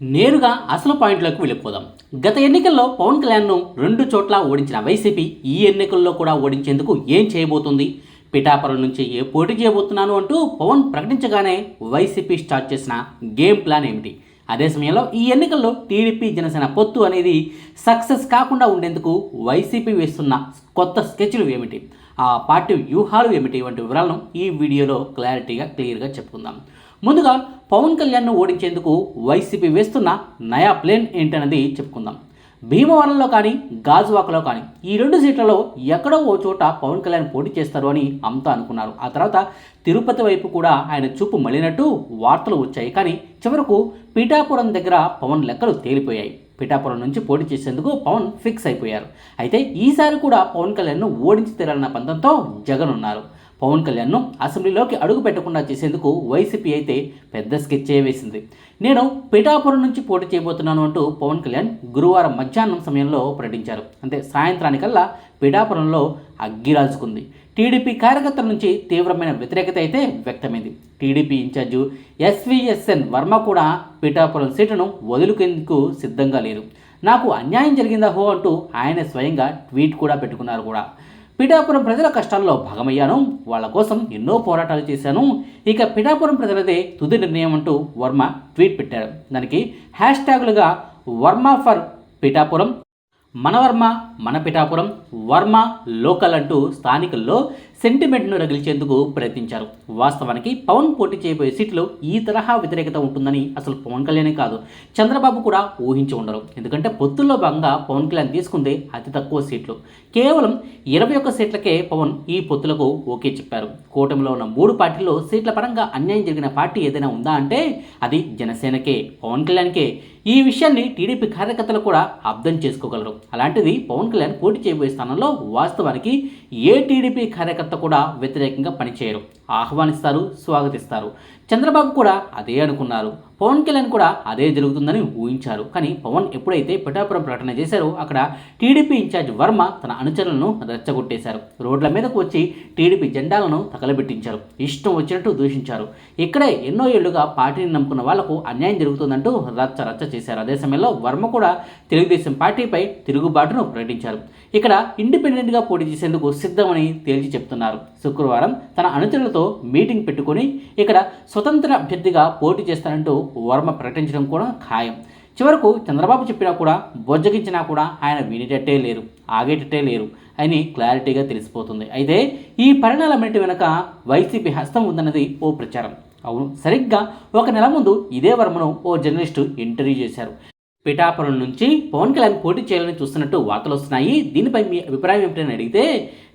నేరుగా అసలు పాయింట్లోకి వెళ్ళిపోదాం. గత ఎన్నికల్లో పవన్ కళ్యాణ్ను రెండు చోట్ల ఓడించిన వైసీపీ ఈ ఎన్నికల్లో కూడా ఓడించేందుకు ఏం చేయబోతుంది? పిఠాపురం నుంచి ఏ పోటీ చేయబోతున్నాను అంటూ పవన్ ప్రకటించగానే వైసీపీ స్టార్ట్ చేసిన గేమ్ ప్లాన్ ఏమిటి? అదే సమయంలో ఈ ఎన్నికల్లో టీడీపీ జనసేన పొత్తు అనేది సక్సెస్ కాకుండా ఉండేందుకు వైసీపీ వేస్తున్న కొత్త స్కెచ్లు ఏమిటి? ఆ పార్టీ వ్యూహాలు ఏమిటి? వంటి వివరాలను ఈ వీడియోలో క్లారిటీగా క్లియర్గా చెప్పుకుందాం. ముందుగా పవన్ కళ్యాణ్ను ఓడించేందుకు వైసీపీ వేస్తున్న నయా ప్లేన్ ఏంటన్నది చెప్పుకుందాం. భీమవరంలో కానీ గాజువాకలో కానీ ఈ రెండు సీట్లలో ఎక్కడో ఓ చోట పవన్ కళ్యాణ్ పోటీ చేస్తారు అని అంతా అనుకున్నారు. ఆ తర్వాత తిరుపతి వైపు కూడా ఆయన చూపు మళ్ళినట్టు వార్తలు వచ్చాయి. కానీ చివరకు పీఠాపురం దగ్గర పవన్ లెక్కలు తేలిపోయాయి. పిఠాపురం నుంచి పోటీ చేసేందుకు పవన్ ఫిక్స్ అయిపోయారు. అయితే ఈసారి కూడా పవన్ కళ్యాణ్ను ఓడించి తీరాలన్న పంతంతో జగన్ ఉన్నారు. పవన్ కళ్యాణ్ను అసెంబ్లీలోకి అడుగు పెట్టకుండా చేసేందుకు వైసీపీ అయితే పెద్ద స్కెచ్ వేసింది. నేను పిఠాపురం నుంచి పోటీ చేయబోతున్నాను అంటూ పవన్ కళ్యాణ్ గురువారం మధ్యాహ్నం సమయంలో ప్రకటించారు. అంటే సాయంత్రానికల్లా పిఠాపురంలో అగ్గిరాల్చుకుంది టీడీపీ కార్యకర్తల నుంచి తీవ్రమైన వ్యతిరేకత అయితే వ్యక్తమైంది. టీడీపీ ఇన్ఛార్జు ఎస్విఎస్ఎన్ వర్మ కూడా పిఠాపురం సీటును వదులుకేందుకు సిద్ధంగా లేరు. నాకు అన్యాయం జరిగిందా హో అంటూ ఆయన స్వయంగా ట్వీట్ కూడా పెట్టుకున్నారు కూడా. పిఠాపురం ప్రజల కష్టాల్లో భాగమయ్యాను. వాళ్ళ కోసం ఎన్నో పోరాటాలు చేశాను. ఇక పిఠాపురం ప్రజలదే తుది నిర్ణయం అంటూ వర్మ ట్వీట్ పెట్టారు. దానికి హ్యాష్ ట్యాగులుగా వర్మ ఫర్ పిఠాపురం మనవర్మ మన పిఠాపురం వర్మ లోకల్ అంటూ స్థానికుల్లో సెంటిమెంట్ను రగిల్చేందుకు ప్రయత్నించారు. వాస్తవానికి పవన్ పోటీ చేయబోయే సీట్లు ఈ తరహా వ్యతిరేకత ఉంటుందని అసలు పవన్ కళ్యాణే కాదు చంద్రబాబు కూడా ఊహించి ఉండరు. ఎందుకంటే పొత్తుల్లో భాగంగా పవన్ కళ్యాణ్ తీసుకుందే అతి తక్కువ సీట్లు. కేవలం ఇరవై ఒక్క సీట్లకే పవన్ ఈ పొత్తులకు ఓకే చెప్పారు. కూటమిలో ఉన్న మూడు పార్టీల్లో సీట్ల పరంగా అన్యాయం జరిగిన పార్టీ ఏదైనా ఉందా అంటే అది జనసేనకే పవన్ కళ్యాణ్కే. ఈ విషయాన్ని టీడీపీ కార్యకర్తలు కూడా అర్థం చేసుకోగలరు. అలాంటిది పవన్ కళ్యాణ్ పోటీ చేయబోయే స్థానంలో వాస్తవానికి ఏ టీడీపీ కార్యకర్త కూడా వ్యతిరేకంగా పనిచేయరు. ఆహ్వానిస్తారు స్వాగతిస్తారు. చంద్రబాబు కూడా అదే అనుకున్నారు. పవన్ కళ్యాణ్ కూడా అదే జరుగుతుందని ఊహించారు. కానీ పవన్ ఎప్పుడైతే పిఠాపురం ప్రకటన చేశారో అక్కడ టీడీపీ ఇన్ఛార్జ్ వర్మ తన అనుచరులను రెచ్చగొట్టేశారు. రోడ్ల మీదకు వచ్చి టీడీపీ జెండాలను తగలబెట్టించారు. ఇష్టం వచ్చినట్టు దూషించారు. ఇక్కడే ఎన్నో ఏళ్ళుగా పార్టీని నమ్ముకున్న వాళ్ళకు అన్యాయం జరుగుతుందంటూ రచ్చ రచ్చ చేశారు. అదే సమయంలో వర్మ కూడా తెలుగుదేశం పార్టీపై తిరుగుబాటును ప్రకటించారు. ఇక్కడ ఇండిపెండెంట్గా పోటీ చేసేందుకు సిద్ధమని తేల్చి చెప్తున్నారు. శుక్రవారం తన అనుచరులతో మీటింగ్ పెట్టుకొని ఇక్కడ స్వతంత్ర అభ్యర్థిగా పోటీ చేస్తానంటూ వర్మ ప్రకటించడం కూడా ఖాయం. చివరకు చంద్రబాబు చెప్పినా కూడా బొజ్జగించినా కూడా ఆయన వినేటట్టే లేరు ఆగేటట్టే లేరు అని క్లారిటీగా తెలిసిపోతుంది. అయితే ఈ పరిణామాలన్నిటి వెనుక వైసీపీ హస్తం ఉందన్నది ఓ ప్రచారం. అవును సరిగ్గా ఒక నెల ముందు ఇదే వర్మను ఓ జర్నలిస్టు ఇంటర్వ్యూ చేశారు. పిఠాపురం నుంచి పవన్ కళ్యాణ్ పోటీ చేయాలని చూస్తున్నట్టు వార్తలు వస్తున్నాయి. దీనిపై మీ అభిప్రాయం ఏమిటని అడిగితే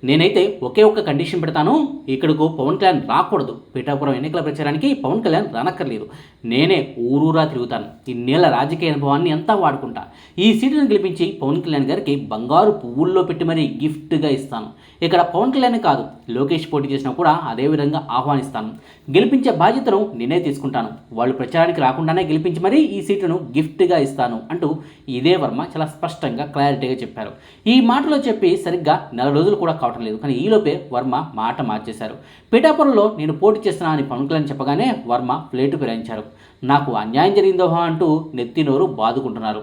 నేనైతే ఒకే ఒక్క కండిషన్ పెడతాను. ఇక్కడకు పవన్ కళ్యాణ్ రాకూడదు. పిఠాపురం ఎన్నికల ప్రచారానికి పవన్ కళ్యాణ్ రానక్కర్లేదు. నేనే ఊరూరా తిరుగుతాను. ఇన్నేళ్ళ రాజకీయ అనుభవాన్ని అంతా వాడుకుంటా. ఈ సీటును గెలిపించి పవన్ కళ్యాణ్ గారికి బంగారు పువ్వుల్లో పెట్టి మరీ గిఫ్ట్గా ఇస్తాను. ఇక్కడ పవన్ కళ్యాణ్ కాదు లోకేష్ పోటీ చేసినా కూడా అదే విధంగా ఆహ్వానిస్తాను. గెలిపించే బాధ్యతను నేనే తీసుకుంటాను. వాళ్ళు ప్రచారానికి రాకుండానే గెలిపించి మరీ ఈ సీటును గిఫ్ట్గా ఇస్తాను అంటూ ఇదే వర్మ చాలా స్పష్టంగా క్లారిటీగా చెప్పారు. ఈ మాటలో చెప్పి సరిగ్గా నెల రోజులు కూడా రావటం లేదు. కానీ ఈలోపే వర్మ మాట మార్చేశారు. పిఠాపురంలో నేను పోటీ చేస్తున్నా అని పవన్ కళ్యాణ్ చెప్పగానే వర్మ ప్లేటు ఫిరాయించారు నాకు అన్యాయం జరిగిందో అంటూ నెత్తినోరు బాదుకుంటున్నారు.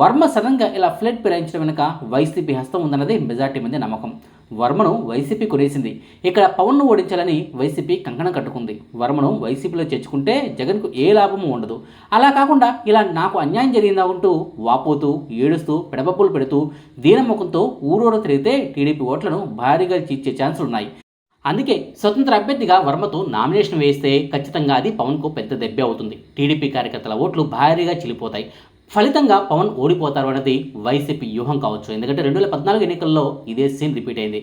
వర్మ సడన్గా ఇలా ఫ్లెట్ ఫిరాయించడం వెనుక వైసీపీ హస్తం ఉందన్నది మెజార్టీ మంది నమ్మకం. వర్మను వైసీపీ కొనేసింది. ఇక్కడ పవన్ను ఓడించాలని వైసీపీ కంకణం కట్టుకుంది. వర్మను వైసీపీలో చేర్చుకుంటే జగన్కు ఏ లాభము ఉండదు. అలా కాకుండా ఇలా నాకు అన్యాయం జరిగిందా ఉంటూ వాపోతూ ఏడుస్తూ పెడబప్పులు పెడుతూ దీనముఖంతో ఊరూర తిరిగితే టీడీపీ ఓట్లను భారీగా చీల్చే ఛాన్సులు ఉన్నాయి. అందుకే స్వతంత్ర అభ్యర్థిగా వర్మతో నామినేషన్ వేస్తే ఖచ్చితంగా అది పవన్కు పెద్ద దెబ్బే అవుతుంది. టీడీపీ కార్యకర్తల ఓట్లు భారీగా చిలిపోతాయి. ఫలితంగా పవన్ ఓడిపోతారు అనేది వైసీపీ వ్యూహం కావచ్చు. ఎందుకంటే రెండు వేల పద్నాలుగు ఎన్నికల్లో ఇదే సీన్ రిపీట్ అయింది.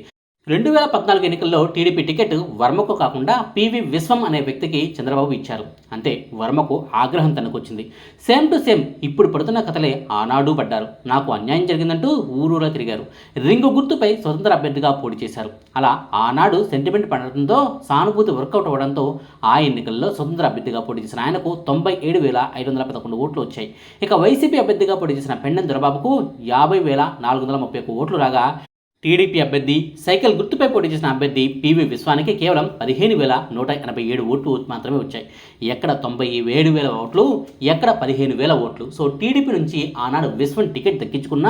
రెండు వేల పద్నాలుగు ఎన్నికల్లో టీడీపీ టికెట్ వర్మకు కాకుండా పివి విశ్వం అనే వ్యక్తికి చంద్రబాబు ఇచ్చారు. అంతే వర్మకు ఆగ్రహం తనకొచ్చింది. సేమ్ టు సేమ్ ఇప్పుడు పడుతున్న కథలే ఆనాడు పడ్డారు. నాకు అన్యాయం జరిగిందంటూ ఊరూరా తిరిగారు. రింగు గుర్తుపై స్వతంత్ర అభ్యర్థిగా పోటీ చేశారు. అలా ఆనాడు సెంటిమెంట్ పడడంతో సానుభూతి వర్కౌట్ అవ్వడంతో ఆ ఎన్నికల్లో స్వతంత్ర అభ్యర్థిగా పోటీ చేసిన ఆయనకు తొంభై ఏడు వేల ఐదు వందల పదకొండు ఓట్లు వచ్చాయి. ఇక వైసీపీ అభ్యర్థిగా పోటీ చేసిన పెండెం దొరబాబుకు యాభై వేల నాలుగు వందల ముప్పై ఒక్క ఓట్లు రాగా టీడీపీ అభ్యర్థి సైకిల్ గుర్తుపై పోటీ చేసిన అభ్యర్థి పివి విశ్వానికి కేవలం పదిహేను వేల నూట ఎనభై ఏడు ఓట్లు మాత్రమే వచ్చాయి. ఎక్కడ తొంభై ఏడు వేల ఓట్లు ఎక్కడ పదిహేను వేల ఓట్లు. సో టీడీపీ నుంచి ఆనాడు విశ్వం టికెట్ దక్కించుకున్న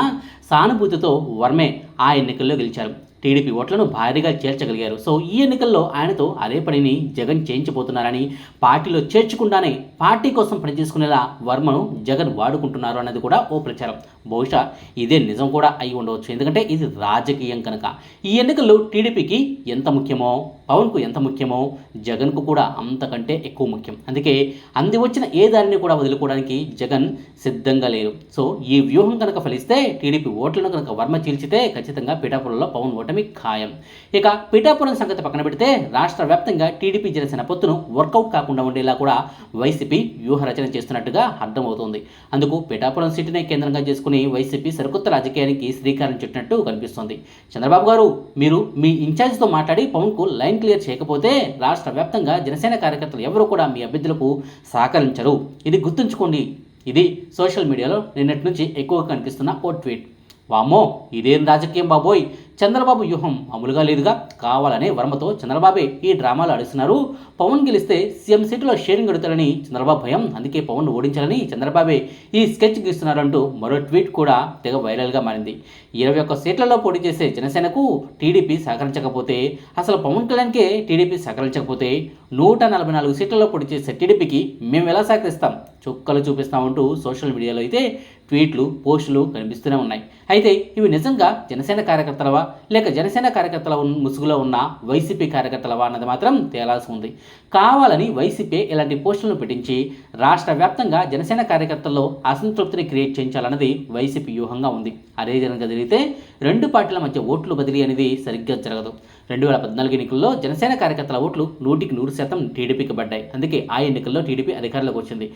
సానుభూతితో వర్మే ఆ ఎన్నికల్లో గెలిచారు. టీడీపీ ఓట్లను భారీగా చేర్చగలిగారు. సో ఈ ఎన్నికల్లో ఆయనతో అదే పనిని జగన్ చేయించబోతున్నారని పార్టీలో చేర్చకుండానే పార్టీ కోసం పనిచేసుకునేలా వర్మను జగన్ వాడుకుంటున్నారు అన్నది కూడా ఓ ప్రచారం. బహుశా ఇదే నిజం కూడా అయి ఉండవచ్చు. ఎందుకంటే ఇది రాజకీయం కనుక. ఈ ఎన్నికల్లో టీడీపీకి ఎంత ముఖ్యమో పవన్కు ఎంత ముఖ్యమో జగన్కు కూడా అంతకంటే ఎక్కువ ముఖ్యం. అందుకే అంది వచ్చిన ఏ దారిని కూడా వదులుకోవడానికి జగన్ సిద్ధంగా లేరు. సో ఈ వ్యూహం కనుక ఫలిస్తే టీడీపీ ఓట్లను కనుక వర్మ చీల్చితే ఖచ్చితంగా పిఠాపురంలో పవన్ ఓటమి ఖాయం. ఇక పిఠాపురం సంగతి పక్కన పెడితే రాష్ట్ర వ్యాప్తంగా టీడీపీ జనసేన పొత్తును వర్కౌట్ కాకుండా ఉండేలా కూడా వైసీపీ వ్యూహ రచన చేస్తున్నట్టుగా అర్థమవుతోంది. అందుకు పిఠాపురం సిటీనే కేంద్రంగా చేసుకుని వైసీపీ సరికొత్త రాజకీయానికి శ్రీకారం చుట్టినట్టు కనిపిస్తోంది. చంద్రబాబు గారు మీరు మీ ఇన్ఛార్జ్తో మాట్లాడి పవన్కు లైన్ క్లియర్ చేయకపోతే రాష్ట్ర వ్యాప్తంగా జనసేన కార్యకర్తలు ఎవరు కూడా మీ అభ్యర్థులకు సహకరించరు. ఇది గుర్తుంచుకోండి. ఇది సోషల్ మీడియాలో నిన్నటి నుంచి ఎక్కువగా కనిపిస్తున్న ఓ ట్వీట్. వామ్మో ఇదేం రాజకీయం బాబోయ్? చంద్రబాబు వ్యూహం అమలుగా లేదుగా? కావాలనే వర్మతో చంద్రబాబే ఈ డ్రామాలు ఆడిస్తున్నారు. పవన్ గెలిస్తే సీఎం సీటులో షేరింగ్ అడుగుతారని చంద్రబాబు భయం. అందుకే పవన్ ఓడించాలని చంద్రబాబే ఈ స్కెచ్ గీస్తున్నారంటూ మరో ట్వీట్ కూడా తెగ వైరల్గా మారింది. ఇరవై ఒక్క సీట్లలో పోటీ చేసే జనసేనకు టీడీపీ సహకరించకపోతే అసలు పవన్ కళ్యాణ్కే టీడీపీ సహకరించకపోతే నూట నలభై నాలుగు సీట్లలో పోటీ చేసే టీడీపీకి మేము ఎలా సహకరిస్తాం? చుక్కలు చూపిస్తామంటూ సోషల్ మీడియాలో అయితే ట్వీట్లు పోస్టులు కనిపిస్తూనే ఉన్నాయి. అయితే ఇవి నిజంగా జనసేన కార్యకర్తలవా? లేక జనసేన కార్యకర్తల ఉన్- ముసుగులో ఉన్న వైసీపీ కార్యకర్తలవా అన్నది మాత్రం తేలాల్సి ఉంది. కావాలని వైసీపీ ఇలాంటి పోస్టులను పెట్టించి రాష్ట్ర వ్యాప్తంగా జనసేన కార్యకర్తల్లో అసంతృప్తిని క్రియేట్ చేయించాలన్నది వైసీపీ వ్యూహంగా ఉంది. అదే కనుక జరిగితే రెండు పార్టీల మధ్య ఓట్లు బదిలీ అనేది సరిగ్గా జరగదు. రెండు వేల పద్నాలుగు ఎన్నికల్లో జనసేన కార్యకర్తల ఓట్లు నూటికి నూరు శాతం టీడీపీకి పడ్డాయి. అందుకే ఆ ఎన్నికల్లో టీడీపీ అధికారంలోకి వచ్చింది.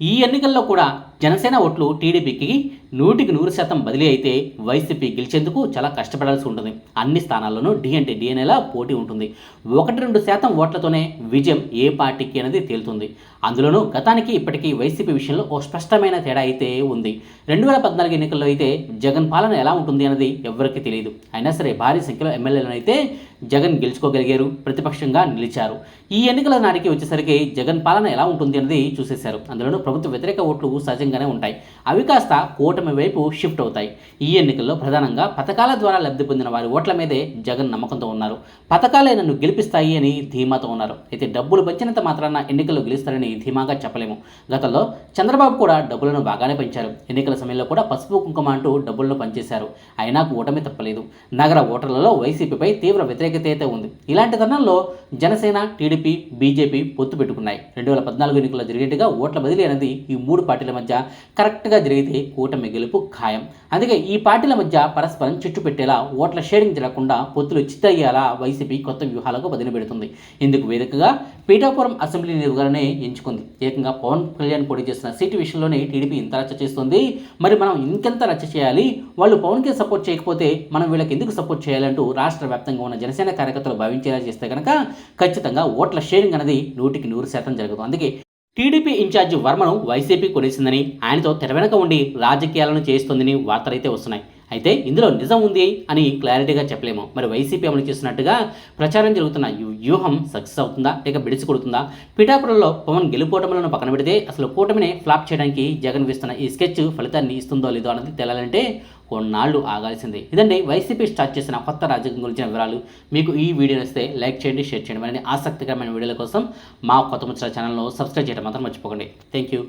ఈ ఎన్నికల్లో కూడా జనసేన ఓట్లు టీడీపీకి నూటికి నూరు శాతం బదిలీ అయితే వైసీపీ గెలిచేందుకు చాలా కష్టపడాల్సి ఉంటుంది. అన్ని స్థానాల్లోనూ డి అంటే డిఎన్ఏలా పోటీ ఉంటుంది. ఒకటి రెండు శాతం ఓట్లతోనే విజయం ఏ పార్టీకి అనేది తేలుతుంది. అందులోనూ గతానికి ఇప్పటికీ వైసీపీ విషయంలో ఓ స్పష్టమైన తేడా అయితే ఉంది. రెండు వేల పద్నాలుగు ఎన్నికల్లో అయితే జగన్ పాలన ఎలా ఉంటుంది అనేది ఎవరికీ తెలియదు. అయినా సరే భారీ సంఖ్యలో ఎమ్మెల్యేలను అయితే జగన్ గెలుచుకోగలిగారు ప్రతిపక్షంగా నిలిచారు. ఈ ఎన్నికల నాటికి వచ్చేసరికి జగన్ పాలన ఎలా ఉంటుంది అనేది చూసేశారు. అందులోనూ ప్రభుత్వ వ్యతిరేక ఓట్లు సహజంగానే ఉంటాయి. అవి కాస్త కూటమి వైపు షిఫ్ట్ అవుతాయి. ఈ ఎన్నికల్లో ప్రధానంగా పథకాల ద్వారా లబ్ధి పొందిన వారి ఓట్ల మీదే జగన్ నమ్మకంతో ఉన్నారు. పథకాలే నన్ను గెలిపిస్తాయి అని ధీమాతో ఉన్నారు. అయితే డబ్బులు పంచినంత మాత్రాన ఎన్నికల్లో గెలుస్తారని ధీమాగా చెప్పలేము. గతంలో చంద్రబాబు కూడా డబ్బులను బాగానే పెంచారు. ఎన్నికల సమయంలో కూడా పసుపు కుంకుమ అంటూ డబ్బులను పనిచేశారు అయినా ఓటమి తప్పలేదు. నగర ఓటర్లలో వైసీపీపై తీవ్ర వ్యతిరేకత అయితే ఉంది. ఇలాంటి తరుణంలో జనసేన టీడీపీ బీజేపీ పొత్తు పెట్టుకున్నాయి. రెండు వేల పద్నాలుగు ఎన్నికల్లో జరిగేట్టుగా ఓట్ల బదిలీ అనేది ఈ మూడు పార్టీల మధ్య కరెక్ట్గా జరిగితే కూటమి గెలుపు ఖాయం. అందుకే ఈ పార్టీల మధ్య పరస్పరం చిచ్చు పెట్టేలా ఓట్ల షేరింగ్ జరగకుండా పొత్తులు చిత్తయ్యేలా వైసీపీ కొత్త వ్యూహాలకు బదిలీ పెడుతుంది. ఇందుకు వేదికగా పీఠాపురం అసెంబ్లీ నియోజకవర్గాన్ని ఎంచుకుంది. ఏకంగా పవన్ కళ్యాణ్ పోటీ చేస్తున్న సీటు విషయంలోనే టీడీపీ ఇంత రచ్చ చేస్తుంది. మరి మనం ఇంకెంత రచ్చ చేయాలి? వాళ్ళు పవన్కే సపోర్ట్ చేయకపోతే మనం వీళ్ళకి ఎందుకు సపోర్ట్ చేయాలంటూ రాష్ట్ర వ్యాప్తంగా ఉన్న జనసేన కార్యకర్తలు భావించేలా చేస్తే కనుక ఖచ్చితంగా ఓట్ల షేరింగ్ అనేది నూటికి నూరు శాతం జరుగుతుంది. అందుకే టీడీపీ ఇన్ఛార్జి వర్మను వైసీపీ కొనేసిందని ఆయనతో తెర వెనక ఉండి రాజకీయాలను చేస్తోందని వార్తలైతే వస్తున్నాయి. అయితే ఇందులో నిజం ఉంది అని క్లారిటీగా చెప్పలేము. మరి వైసీపీ అమలు చేస్తున్నట్టుగా ప్రచారం జరుగుతున్న ఈ వ్యూహం సక్సెస్ అవుతుందా? లేక బిడిసి కొడుతుందా? పిఠాపురంలో పవన్ గెలుపోటములను పక్కన పెడితే అసలు కూటమిని ఫ్లాప్ చేయడానికి జగన్ వేస్తున్న ఈ స్కెచ్ ఫలితాన్ని ఇస్తుందో లేదో అన్నది తేలాలంటే కొన్నాళ్ళు ఆగాల్సిందే. ఇదండి వైసీపీ స్టార్ట్ చేసిన కొత్త రాజకీయం గురించిన వివరాలు. మీకు ఈ వీడియో నచ్చితే లైక్ చేయండి షేర్ చేయండి. మరిన్ని ఆసక్తికరమైన వీడియోల కోసం మా కొత్త ముచ్చట ఛానల్లో సబ్స్క్రైబ్ చేయడం మాత్రం మర్చిపోకండి. Thank you